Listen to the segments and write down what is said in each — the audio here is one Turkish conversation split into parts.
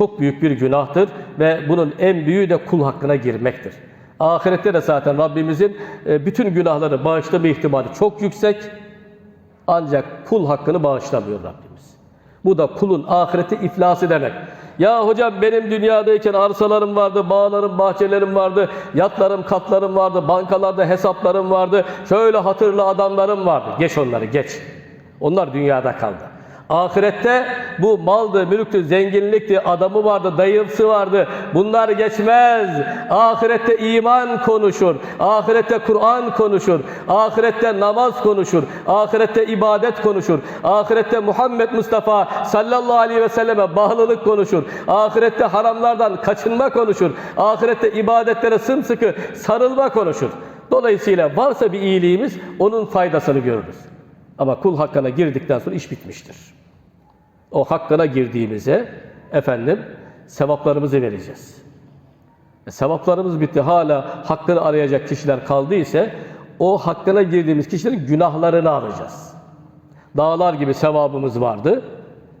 çok büyük bir günahtır ve bunun en büyüğü de kul hakkına girmektir. Ahirette de zaten Rabbimizin e, bütün günahları bağışlama ihtimali çok yüksek. Ancak kul hakkını bağışlamıyor Rabbimiz. Bu da kulun ahireti iflası demek. Ya hocam benim dünyadayken arsalarım vardı, bağlarım, bahçelerim vardı, yatlarım, katlarım vardı, bankalarda hesaplarım vardı, şöyle hatırlı adamlarım vardı. Geç onları, geç. Onlar dünyada kaldı. Ahirette bu maldı, mülktü, zenginlikti, adamı vardı, dayısı vardı. Bunlar geçmez. Ahirette iman konuşur. Ahirette Kur'an konuşur. Ahirette namaz konuşur. Ahirette ibadet konuşur. Ahirette Muhammed Mustafa sallallahu aleyhi ve selleme bağlılık konuşur. Ahirette haramlardan kaçınma konuşur. Ahirette ibadetlere sımsıkı sarılma konuşur. Dolayısıyla varsa bir iyiliğimiz onun faydasını görürüz. Ama kul hakkına girdikten sonra iş bitmiştir. O hakkına girdiğimize efendim sevaplarımızı vereceğiz. E, sevaplarımız bitti. Hala hakkını arayacak kişiler kaldıysa o hakkına girdiğimiz kişilerin günahlarını alacağız. Dağlar gibi sevabımız vardı.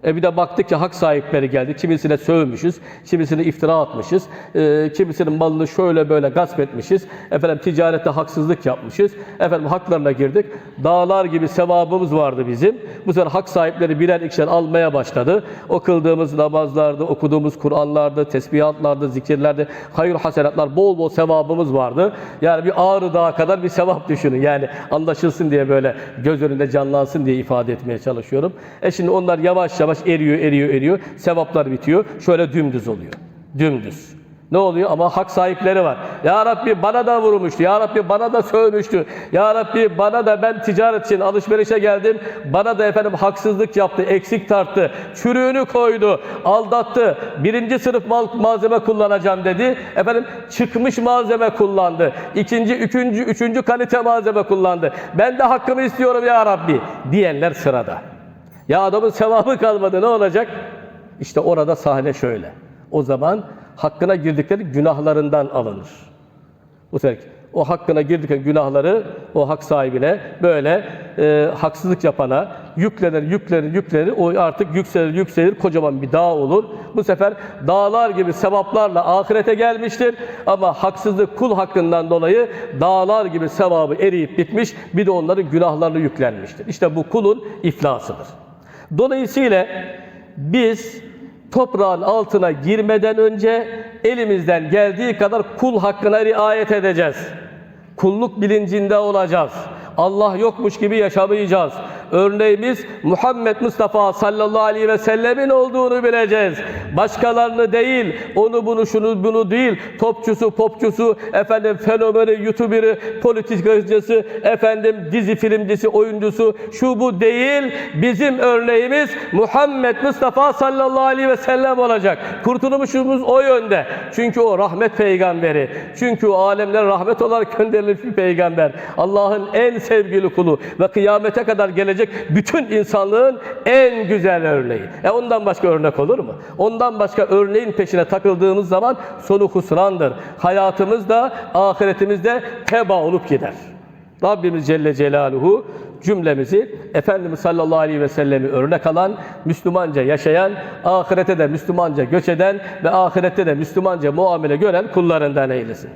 E bir de baktık ki hak sahipleri geldi. Kimisine sövmüşüz, kimisine iftira atmışız, e, kimisinin malını şöyle böyle gasp etmişiz. Efendim ticarette haksızlık yapmışız. Efendim haklarına girdik. Dağlar gibi sevabımız vardı bizim. Bu sefer hak sahipleri birer ikişer almaya başladı. O kıldığımız namazlardı, okuduğumuz Kur'anlardı, tesbihatlardı, zikirlerdi, hayır hasenatlar, bol bol sevabımız vardı. Yani bir ağrı dağı kadar bir sevap düşünün. Yani anlaşılsın diye böyle göz önünde canlansın diye ifade etmeye çalışıyorum. E şimdi onlar yavaş yavaş eriyor, eriyor, eriyor. Sevaplar bitiyor. Şöyle dümdüz oluyor. Dümdüz. Ne oluyor? Ama hak sahipleri var. Ya Rabbi bana da vurmuştu. Ya Rabbi bana da sövmüştü. Ya Rabbi bana da ben ticaret için alışverişe geldim. Bana da efendim haksızlık yaptı, eksik tarttı. Çürüğünü koydu, aldattı. Birinci sınıf mal, malzeme kullanacağım dedi. Efendim çıkmış malzeme kullandı. İkinci, üçüncü, üçüncü kalite malzeme kullandı. Ben de hakkımı istiyorum ya Rabbi diyenler sırada. Ya adamın sevabı kalmadı ne olacak? İşte orada sahne şöyle. O zaman hakkına girdikleri günahlarından alınır. Bu sefer o hakkına girdikleri günahları o hak sahibine böyle e, haksızlık yapana yüklenir, yüklenir, yüklenir. O artık yükselir, yükselir. Kocaman bir dağ olur. Bu sefer dağlar gibi sevaplarla ahirete gelmiştir. Ama haksızlık kul hakkından dolayı dağlar gibi sevabı eriyip bitmiş. Bir de onların günahlarını yüklenmiştir. İşte bu kulun iflasıdır. Dolayısıyla biz toprağın altına girmeden önce elimizden geldiği kadar kul hakkına riayet edeceğiz. Kulluk bilincinde olacağız. Allah yokmuş gibi yaşamayacağız. Örneğimiz Muhammed Mustafa sallallahu aleyhi ve sellemin olduğunu bileceğiz. Başkalarını değil, onu bunu şunu bunu değil, topçusu, popçusu, efendim fenomeni, youtuberi, politikacısı, efendim dizi filmcisi, oyuncusu, şu bu değil. Bizim örneğimiz Muhammed Mustafa sallallahu aleyhi ve sellem olacak. Kurtuluşumuz o yönde. Çünkü o rahmet peygamberi. Çünkü o alemler rahmet olarak gönderilmiş bir peygamber. Allah'ın en sevgili kulu ve kıyamete kadar gelecek bütün insanlığın en güzel örneği. E ondan başka örnek olur mu? Ondan başka örneğin peşine takıldığımız zaman sonu husrandır. Hayatımız da ahiretimiz de teba olup gider. Rabbimiz Celle Celaluhu cümlemizi Efendimiz sallallahu aleyhi ve sellemi örnek alan, Müslümanca yaşayan, ahirete de Müslümanca göç eden ve ahirette de Müslümanca muamele gören kullarından eylesin.